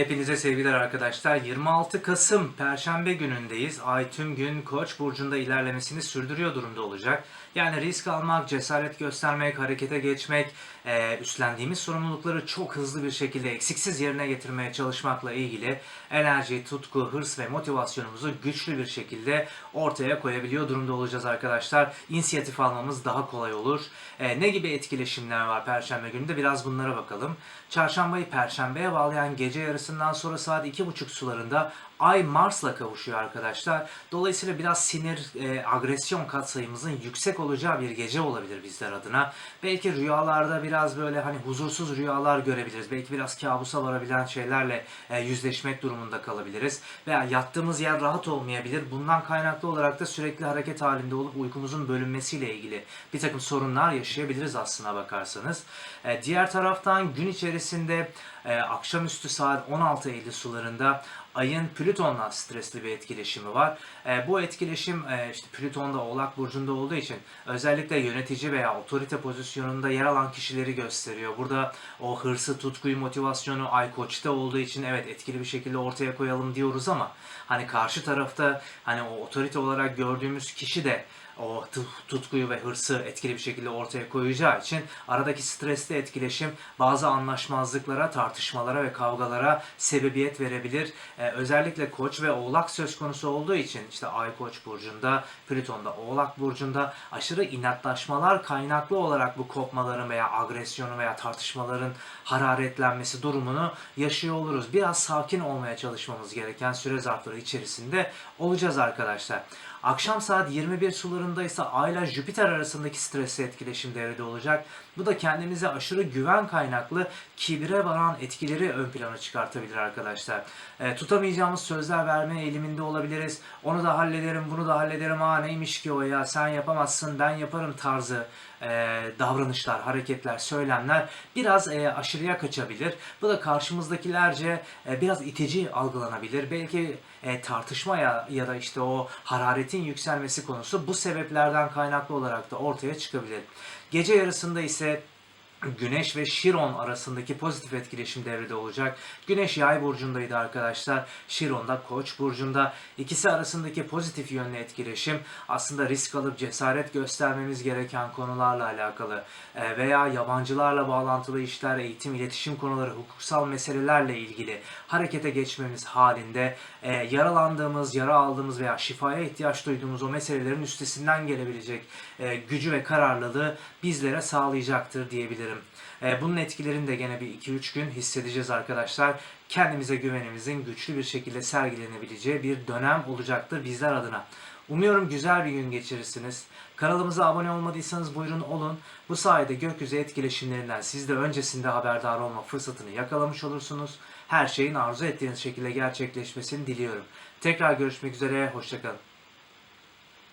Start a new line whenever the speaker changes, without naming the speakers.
Hepinize sevgiler arkadaşlar. 26 Kasım Perşembe günündeyiz. Ay tüm gün Koç burcunda ilerlemesini sürdürüyor durumda olacak. Yani risk almak, cesaret göstermek, harekete geçmek, e, üstlendiğimiz sorumlulukları çok hızlı bir şekilde eksiksiz yerine getirmeye çalışmakla ilgili enerji, tutku, hırs ve motivasyonumuzu güçlü bir şekilde ortaya koyabiliyor durumda olacağız arkadaşlar. İnisiyatif almamız daha kolay olur. E, ne gibi etkileşimler var Perşembe gününde? Biraz bunlara bakalım. Çarşambayı Perşembeye bağlayan gece yarısından sonra saat 2.30 sularında Ay Mars'la kavuşuyor arkadaşlar. Dolayısıyla biraz sinir, e, agresyon katsayımızın yüksek olacağı bir gece olabilir bizler adına. Belki rüyalarda biraz böyle hani huzursuz rüyalar görebiliriz. Belki biraz kabusa varabilen şeylerle e, yüzleşmek durumunda kalabiliriz. Veya yattığımız yer rahat olmayabilir. Bundan kaynaklı olarak da sürekli hareket halinde olup uykumuzun bölünmesiyle ilgili bir takım sorunlar yaşayabiliriz aslına bakarsanız. E, diğer taraftan gün içerisinde akşamüstü saat 16.50 sularında ayın Plüton'la stresli bir etkileşimi var. E, bu etkileşim e, işte Plüton'da Oğlak Burcu'nda olduğu için özellikle yönetici veya otorite pozisyonunda yer alan kişileri gösteriyor. Burada o hırsı, tutkuyu, motivasyonu Ay Koç'ta olduğu için evet etkili bir şekilde ortaya koyalım diyoruz ama hani karşı tarafta hani o otorite olarak gördüğümüz kişi de o tu- tutkuyu ve hırsı etkili bir şekilde ortaya koyacağı için aradaki stresli etkileşim bazı anlaşmazlıklara, tartışmalara ve kavgalara sebebiyet verebilir. Ee, özellikle Koç ve Oğlak söz konusu olduğu için işte Ay Koç burcunda, Plüton'da Oğlak burcunda aşırı inatlaşmalar kaynaklı olarak bu kopmaların veya agresyonu veya tartışmaların hararetlenmesi durumunu yaşıyor oluruz. Biraz sakin olmaya çalışmamız gereken süre zarfları içerisinde olacağız arkadaşlar. Akşam saat 21 sularında ise Ay ile Jüpiter arasındaki stresli etkileşim devrede olacak. Bu da kendimize aşırı güven kaynaklı kibire varan etkileri ön plana çıkartabilir arkadaşlar. E, tutamayacağımız sözler verme eğiliminde olabiliriz. Onu da hallederim, bunu da hallederim. Aa neymiş ki o ya sen yapamazsın ben yaparım tarzı e, davranışlar, hareketler, söylemler biraz e, aşırıya kaçabilir. Bu da karşımızdakilerce e, biraz itici algılanabilir. Belki e, tartışma ya, ya da işte o hararetin yükselmesi konusu bu sebeplerden kaynaklı olarak da ortaya çıkabilir. Gece yarısında ise Güneş ve Şiron arasındaki pozitif etkileşim devrede olacak. Güneş yay burcundaydı arkadaşlar. Şiron da koç burcunda. İkisi arasındaki pozitif yönlü etkileşim aslında risk alıp cesaret göstermemiz gereken konularla alakalı e, veya yabancılarla bağlantılı işler, eğitim, iletişim konuları, hukuksal meselelerle ilgili harekete geçmemiz halinde e, yaralandığımız, yara aldığımız veya şifaya ihtiyaç duyduğumuz o meselelerin üstesinden gelebilecek e, gücü ve kararlılığı bizlere sağlayacaktır diyebilirim. E, bunun etkilerini de gene bir 2-3 gün hissedeceğiz arkadaşlar. Kendimize güvenimizin güçlü bir şekilde sergilenebileceği bir dönem olacaktır bizler adına. Umuyorum güzel bir gün geçirirsiniz. Kanalımıza abone olmadıysanız buyurun olun. Bu sayede gökyüzü etkileşimlerinden siz de öncesinde haberdar olma fırsatını yakalamış olursunuz. Her şeyin arzu ettiğiniz şekilde gerçekleşmesini diliyorum. Tekrar görüşmek üzere, hoşçakalın.